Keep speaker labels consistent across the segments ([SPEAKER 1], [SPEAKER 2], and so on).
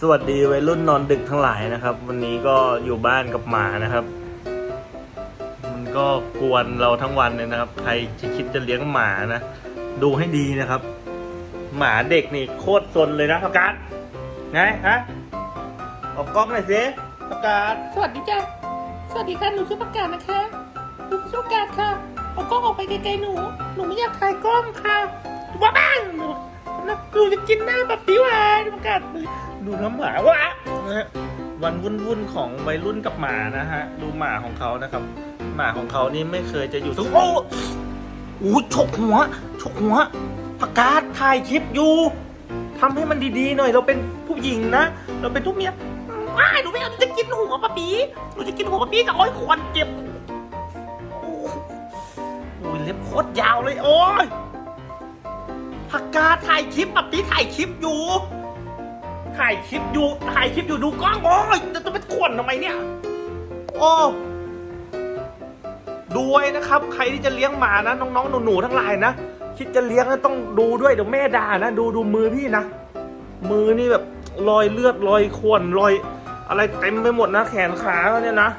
[SPEAKER 1] สวัสดีวัยรุ่นนอนดึกทั้งหลายนะครับ วันนี้ก็อยู่บ้านกับหมานะครับ มันก็กวนเราทั้งวันเลยนะครับ ใครจะคิดจะเลี้ยงหมานะ ดูให้ดีนะครับ หมาเด็กนี่โคตรซนเลยนะประกาศไงฮะออกกล้องหน่อยสิประกาศ
[SPEAKER 2] สวัสดีจ้ะสวัสดีค่ะหนูชื่อประกาศนะคะหนูชื่อประกาศค่ะเอากล้องออกไปไกลๆหนู หนูไม่อยากถ่ายกล้องค่ะว้าบ้าง หนูหนูจะกินหน้าแบบนี้ว่ะประกาศ
[SPEAKER 1] ดูน้ำหมาวะนะฮะวันวุ่นๆของวัยรุ่นกับหมานะฮะ ดูหมาของเขานะครับ หมาของเขานี่ไม่เคยจะอยู่สุขโอ้โอ้ฉกหัวฉกหัวประกาศถ่ายคลิปอยู่ทำให้มันดีๆหน่อย เราเป็นผู้หญิงนะ เราเป็นทุกเมีย
[SPEAKER 2] ว้าหนูไม่เอาหนูจะกินหัวปะปีหนูจะกินหัวปะปีกับอ้อยควันเจ็บ
[SPEAKER 1] โอ้โอ้ยเล็บโคตรยาวเลยโอ้ย
[SPEAKER 2] กาถ่ายคลิปปะปีถ่ายคลิปอยู่
[SPEAKER 1] ถ่ายคลิปอยู่ ถ่ายคลิปอยู่ดูกล้องโอ้ยจะจะไปขวนทำไมเนี่ย โอ้ดูไว้นะครับ ใครที่จะเลี้ยงหมานะน้องๆหนูๆทั้งหลายนะคิดจะเลี้ยงนะต้องดูด้วยเดี๋ยวแม่ด่านะดูดูมือพี่นะมือนี่แบบรอยเลือดรอยข่วนรอย อะไรเต็มไปหมดนะแขนขาเนี่ยนะ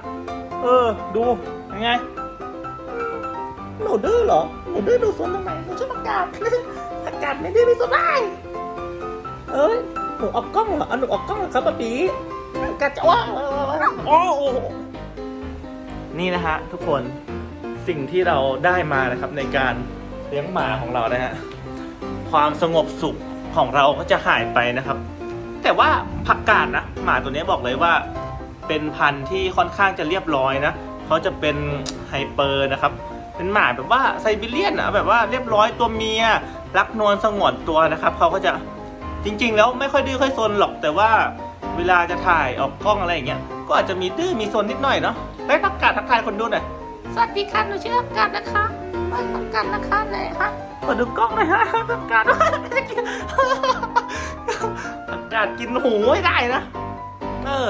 [SPEAKER 1] เออ ดูยังไง
[SPEAKER 2] หนูดื้อเหรอหนูดื้อหนูสนตรงไหนหนูชื่อประกาศ กาศไม่ดื้อไม่สนได้เอ้ยหนูออกกล้องเหรอเอาหนูออกกล้องเหรอครับปะปีประกาศจะว่า
[SPEAKER 1] โอ้โหนี่นะฮะทุกคนสิ่งที่เราได้มานะครับในการเลี้ยงหมาของเรานะฮะความสงบสุขของเราก็จะหายไปนะครับ แต่ว่าผักกาดนะหมาตัวนี้บอกเลยว่า เป็นพันธุ์ที่ค่อนข้างจะเรียบร้อยนะเขาจะเป็นไฮเปอร์นะครับ เป็นหมาแบบว่าไซบีเรียนอะแบบว่าเรียบร้อยตัวเมีย รักนวลสงวนตัวนะครับเขาก็จะจริง ๆ แล้วไม่ค่อยดื้อค่อยซนหรอกแต่ว่าเวลาจะถ่ายออกกล้องอะไรอย่างเงี้ยก็อาจจะมีดื้อมีซนนิดหน่อยเนาะไปผักกาดทักทายคนดูหน่อย
[SPEAKER 2] สวัสดีค่ะหนูชื่อประกาศนะคะไม่ประกาศนะคะไหนคะ
[SPEAKER 1] ขอดูกล้องหน่อยฮะผักกาดผักกาดกินหูไม่ได้นะเออ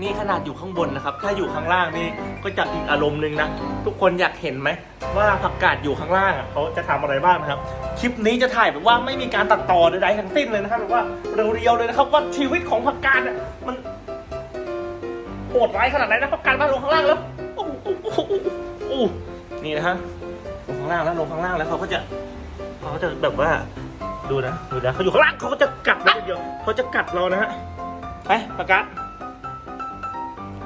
[SPEAKER 1] นี่ขนาดอยู่ข้างบนนะครับ ถ้าอยู่ข้างล่างนี่ก็จะอีกอารมณ์หนึ่งนะ ทุกคนอยากเห็นไหม ว่าผักกาดอยู่ข้างล่างอะเขาจะทำอะไรบ้างนะครับ คลิปนี้จะถ่ายแบบว่าไม่มีการตัดต่อใดๆทั้งสิ้นเลยนะครับแบบว่าเรียวๆเลยนะครับ ว่าชีวิตของผักกาดเนี่ยมันโหดร้ายขนาดไหนนะผักกาดมาลงข้างล่างแล้วโอ้โหโอ้นี่นะฮะลงข้างล่างแล้วลงข้างล่างแล้วเขาก็จะเขาก็จะแบบว่าดูนะดูนะเขาอยู่ข้างล่างเขาก็จะกัดเราเดียวเขาจะกัดเรานะฮะไปประกาศ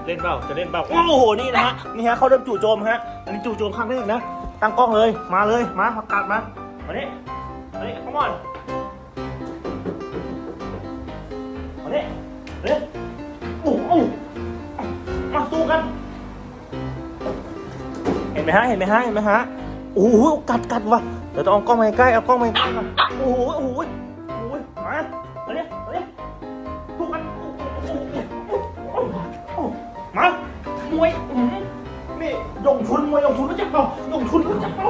[SPEAKER 1] เล่นเปล่าจะเล่นเปล่าโอ้โหนี่นะฮะนี่ฮะเขาเริ่มจู่โจมฮะอันนี้จู่โจมครั้งแรกนะตั้งกล้องเลยมาเลยมาผักกาดมามานี่มานี่ come on มานี่มานี่โอ้โหมาสู้กัน เห็นไหมฮะเห็นไหมฮะเห็นไหมฮะโอ้โหกัดกัดว่ะเดี๋ยวต้องเอากล้องมาใกล้เอากล้องมาใกล้ก่อนโอ้โหโอ้โห ยงชุนมวยยงชุนรู้จักเปล่ายงชุนรู้จักเปล่า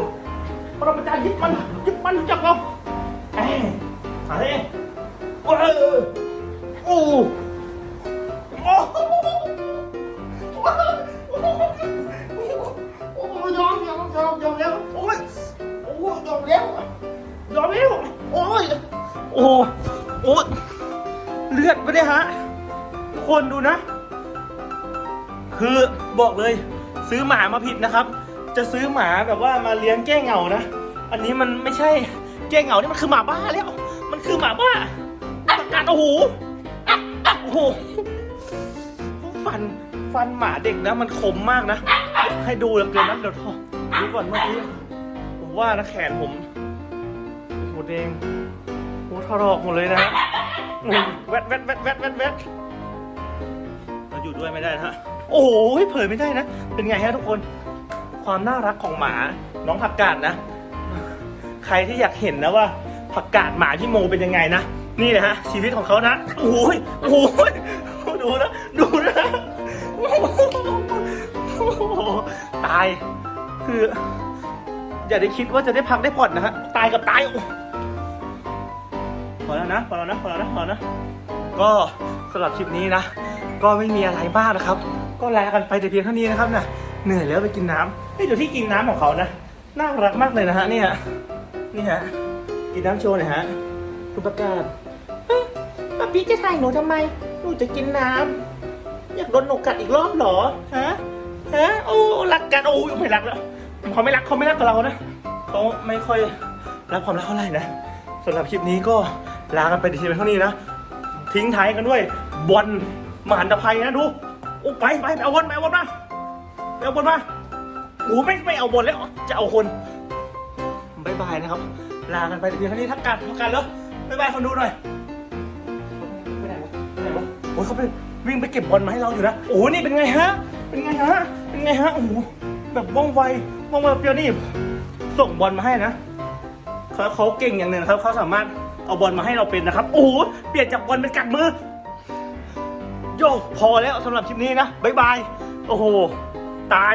[SPEAKER 1] ปรมาจารย์ยึดมันยึดมันรู้จักเปล่าเอ้ยมาเลยโอ้ยโอ้โหโอ้โหโอ้โหยอมยอมยอมยอมแล้วโอ้ยโอ้ยยอมแล้วยอมแล้วโอ้ยโอ้โอ้เลือดไปเนี่ยฮะทุกคนดูนะ คือบอกเลย ซื้อหมามาผิดนะครับ จะซื้อหมาแบบว่ามาเลี้ยงแก้เหงานะ อันนี้มันไม่ใช่แก้เหงานี่มันคือหมาบ้าแล้ว มันคือหมาบ้าประกาศโอ้โหโอ้โหฟันฟันหมาเด็กนะ มันคมมากนะ ให้ดูแล้วเกินนะเดี๋ยวทอดูก่อนเมื่อกี้ผมว่านะแขนผมโหแดงโหทรอกหมดเลยนะแวดแวดแวดแวดแวดแวดเราอยู่ด้วยไม่ได้นะ โอ้โหเผยไม่ได้นะ เป็นไงฮะทุกคน ความน่ารักของหมา น้องผักกาดนะ ใครที่อยากเห็นนะว่า ผักกาดหมาพี่โมเป็นยังไงนะ นี่นะฮะ ชีวิตของเขานะ โอ้ยโอ้ยดูนะ ดูนะ ตาย คือ อย่าได้คิดว่าจะได้พักได้ผ่อนนะฮะ ตายกับตายโอ้พอแล้วนะพอแล้วนะพอแล้วนะพอแล้วนะ ก็สำหรับคลิปนี้นะ ก็ไม่มีอะไรมากนะครับ ก็ลากันไปแต่เพียงเท่านี้นะครับนะเหนื่อยแล้วไปกินน้ำเฮ้ยเดี๋ยวที่กินน้ำของเขานะน่ารักมากเลยนะฮะเนี่ยนี่ฮะกินน้ำโชว์หน่อยฮะคุณประกาศ
[SPEAKER 2] ป้าปีจะใส่หนูทำไมหนูจะกินน้ำอยากโดนหนูกัดอีกรอบเหรอฮะฮะโอ้รักกันโอ้ยไม่รักแล้วเขาไม่รักเขาไม่รักกับเรานะเขาไม่ค่อยรักความรักเท่าไหร่นะสำหรับคลิปนี้ก็ลากันไปในทีเท่านี้นะทิ้งท้ายกันด้วยบอลมหันตภัยนะดู อ้ไปไปไปเอาบอลไปเอาบอลมาไปเอาบอลมาโอ้ไม่ไม่เอาบอลแล้วจะเอาคนบายบายนะครับ ลากันไปเพียงเท่านี้ทักกันทักกันแล้วบายบายคนดูหน่อยไปไหนวะไปไหนวะโอ้ยเขาไปวิ่งไปเก็บบอลมาให้เราอยู่นะโอ้นี่เป็นไงฮะ เป็นไงฮะ เป็นไงฮะโอ้โหแบบว่องไวว่องไวเดียวนี่ส่งบอลมาให้นะเขาเขาเก่งอย่างหนึ่งนะครับเขาสามารถเอาบอลมาให้เราเป็นนะครับ โอ้โหเปลี่ยนจากบอลเป็นกัดมือ โยพอแล้วสำหรับคลิปนี้นะ บ๊ายบาย โอ้โห ตาย